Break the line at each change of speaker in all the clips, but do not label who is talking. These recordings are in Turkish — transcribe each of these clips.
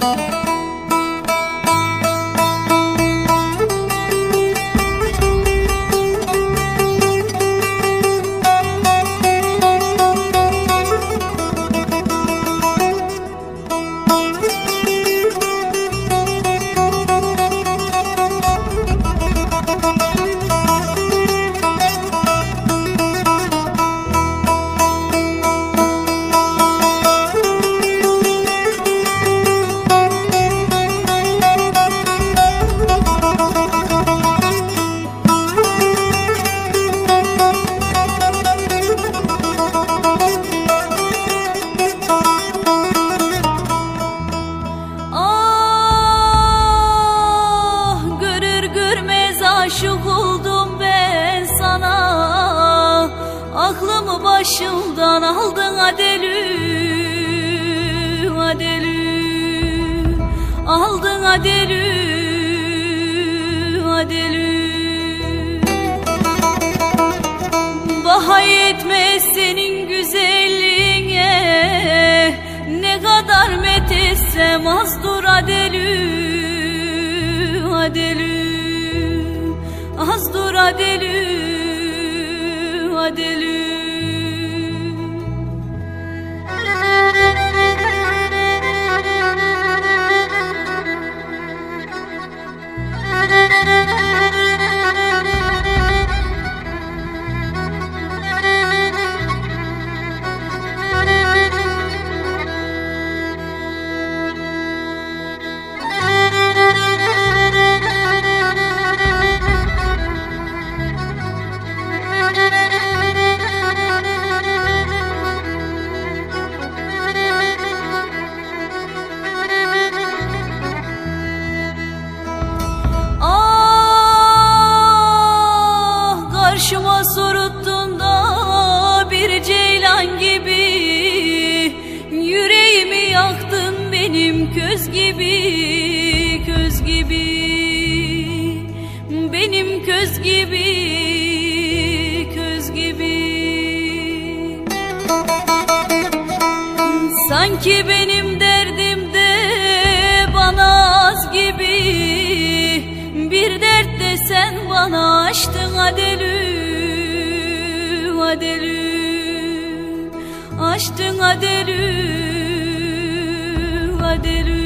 Thank you. Aklımı başımdan aldın adelü adelü Aldın adelü adelü Baha yetmez senin güzelliğine Ne kadar methetsem azdır adelü Adelü Azdır adelü Adelü adelu karşıma soruttun da bir ceylan gibi Yüreğimi yaktın benim köz gibi köz gibi Benim köz gibi köz gibi. Sanki benim Açtın adelü adelü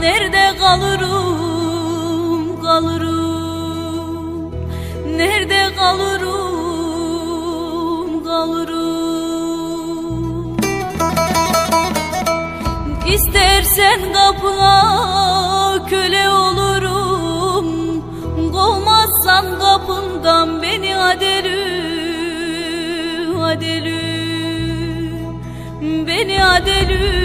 nerede kalırım kalırım Nerede kalırım kalırım İstersen kapına köle olurum. Kovmazsan kapından beni adelü Adelü Beni adelü